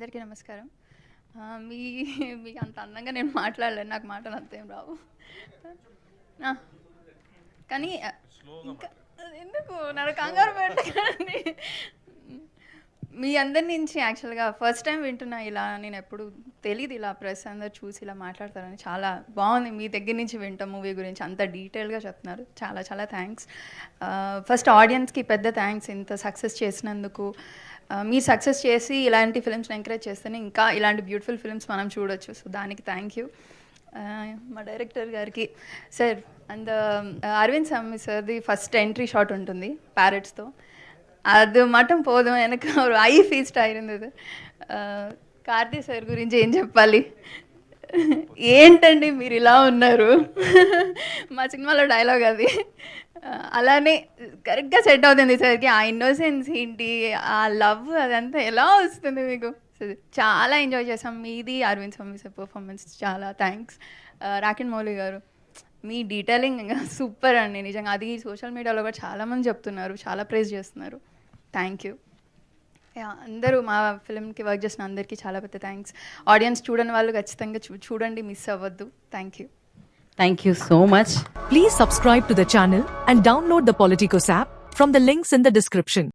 అందరికీ నమస్కారం. మీ మీ మీకు అంత అందంగా నేను మాట్లాడలేను. నాకు మాటలు అంతేం రావు. కానీ ఇంకా ఎందుకు? నాకు కంగారు పెట్టకండి. మీ అందరి నుంచి యాక్చువల్గా ఫస్ట్ టైం వింటున్నా ఇలా నేను ఎప్పుడు తెలియదు ఇలా ప్రెస్ అందరు చూసి ఇలా మాట్లాడతారని. చాలా బాగుంది. మీ దగ్గర నుంచి వింటాం మూవీ గురించి. అంత డీటెయిల్గా చెప్తున్నారు. చాలా చాలా థ్యాంక్స్. ఫస్ట్ ఆడియన్స్కి పెద్ద థ్యాంక్స్. ఇంత సక్సెస్ చేసినందుకు. మీరు సక్సెస్ చేసి ఇలాంటి ఫిల్మ్స్ని ఎంకరేజ్ చేస్తేనే ఇంకా ఇలాంటి బ్యూటిఫుల్ ఫిల్మ్స్ మనం చూడొచ్చు సో దానికి థ్యాంక్ యూ మా డైరెక్టర్ గారికి సార్ అండ్ అరవింద్ స్వామి సార్ది ఫస్ట్ ఎంట్రీ షాట్ ఉంటుంది ప్యారెట్స్తో అది మటం పోదుం వెనక ஒரு ஐ ஃபீஸ்ட் ஆயிருந்தது కార్తీ సార్ గురించి ఏం చెప్పాలి ఏంటండి మీరు ఇలా ఉన్నారు? మా సినిమాలో డైలాగ్ అది. అలానే కరెక్ట్గా సెట్ అవుతుంది సరికి. ఆ ఇన్నోసెన్స్ ఏంటి ఆ లవ్ అదంతా ఎలా వస్తుంది మీకు? చాలా ఎంజాయ్ చేసాం మీది అరవింద్ స్వామి సార్ పర్ఫార్మెన్స్ చాలా థ్యాంక్స్ రాకెన్ మౌలి గారు మీ డీటెయిలింగ్ సూపర్ అండి. నిజంగా అది సోషల్ మీడియాలో కూడా చాలామంది చెప్తున్నారు చాలా ప్రేజ్ చేస్తున్నారు. థ్యాంక్ యూ యా అందరూ మా ఫిల్మ్కి వర్క్ చేసిన అందరికీ చాలా పెద్ద థ్యాంక్స్ ఆడియన్స్ చూడని వాళ్ళు ఖచ్చితంగా చూడండి మిస్ అవ్వద్దు thank you Thank you so much. Please subscribe to the channel and download the Politicos app from the links in the description.